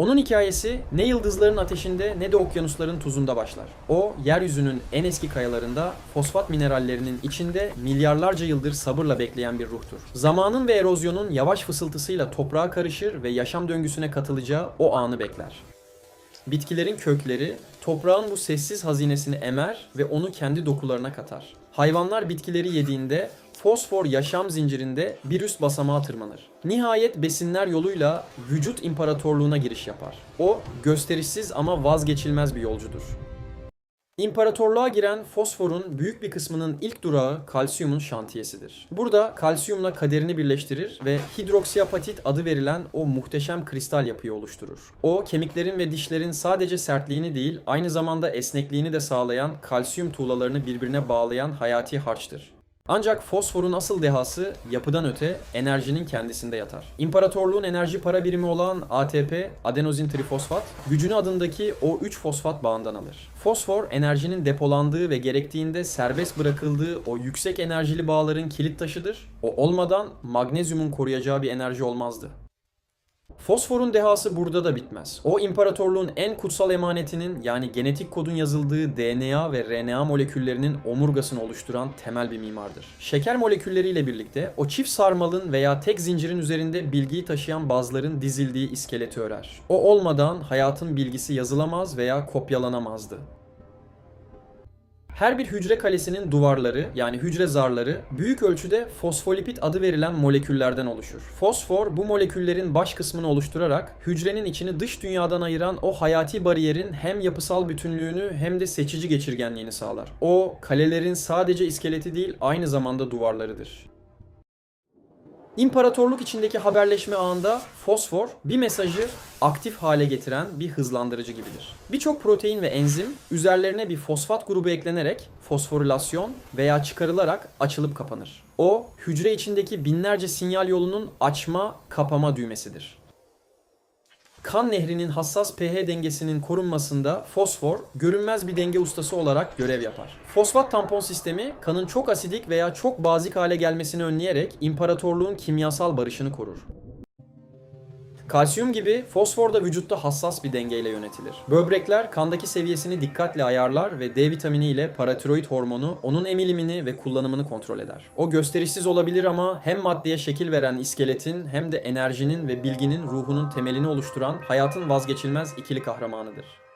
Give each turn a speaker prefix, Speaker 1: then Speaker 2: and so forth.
Speaker 1: Onun hikayesi ne yıldızların ateşinde ne de okyanusların tuzunda başlar. O, yeryüzünün en eski kayalarında fosfat minerallerinin içinde milyarlarca yıldır sabırla bekleyen bir ruhtur. Zamanın ve erozyonun yavaş fısıltısıyla toprağa karışır ve yaşam döngüsüne katılacağı o anı bekler. Bitkilerin kökleri toprağın bu sessiz hazinesini emer ve onu kendi dokularına katar. Hayvanlar bitkileri yediğinde fosfor yaşam zincirinde bir üst basamağa tırmanır. Nihayet besinler yoluyla vücut imparatorluğuna giriş yapar. O gösterişsiz ama vazgeçilmez bir yolcudur. İmparatorluğa giren fosforun büyük bir kısmının ilk durağı kalsiyumun şantiyesidir. Burada kalsiyumla kaderini birleştirir ve hidroksiapatit adı verilen o muhteşem kristal yapıyı oluşturur. O kemiklerin ve dişlerin sadece sertliğini değil aynı zamanda esnekliğini de sağlayan kalsiyum tuğlalarını birbirine bağlayan hayati harçtır. Ancak fosforun asıl dehası yapıdan öte enerjinin kendisinde yatar. İmparatorluğun enerji para birimi olan ATP, adenozin trifosfat, gücünü adındaki o 3 fosfat bağından alır. Fosfor enerjinin depolandığı ve gerektiğinde serbest bırakıldığı o yüksek enerjili bağların kilit taşıdır. O olmadan magnezyumun koruyacağı bir enerji olmazdı. Fosforun dehası burada da bitmez. O imparatorluğun en kutsal emanetinin yani genetik kodun yazıldığı DNA ve RNA moleküllerinin omurgasını oluşturan temel bir mimardır. Şeker molekülleriyle birlikte o çift sarmalın veya tek zincirin üzerinde bilgiyi taşıyan bazların dizildiği iskeleti örer. O olmadan hayatın bilgisi yazılamaz veya kopyalanamazdı. Her bir hücre kalesinin duvarları yani hücre zarları büyük ölçüde fosfolipid adı verilen moleküllerden oluşur. Fosfor bu moleküllerin baş kısmını oluşturarak hücrenin içini dış dünyadan ayıran o hayati bariyerin hem yapısal bütünlüğünü hem de seçici geçirgenliğini sağlar. O kalelerin sadece iskeleti değil aynı zamanda duvarlarıdır. İmparatorluk içindeki haberleşme ağında fosfor bir mesajı aktif hale getiren bir hızlandırıcı gibidir. Birçok protein ve enzim üzerlerine bir fosfat grubu eklenerek fosforilasyon veya çıkarılarak açılıp kapanır. O hücre içindeki binlerce sinyal yolunun açma, kapama düğmesidir. Kan nehrinin hassas pH dengesinin korunmasında fosfor görünmez bir denge ustası olarak görev yapar. Fosfat tampon sistemi kanın çok asidik veya çok bazik hale gelmesini önleyerek imparatorluğun kimyasal barışını korur. Kalsiyum gibi fosfor da vücutta hassas bir dengeyle yönetilir. Böbrekler kandaki seviyesini dikkatle ayarlar ve D vitamini ile paratiroid hormonu onun emilimini ve kullanımını kontrol eder. O gösterişsiz olabilir ama hem maddeye şekil veren iskeletin hem de enerjinin ve bilginin ruhunun temelini oluşturan hayatın vazgeçilmez ikili kahramanıdır.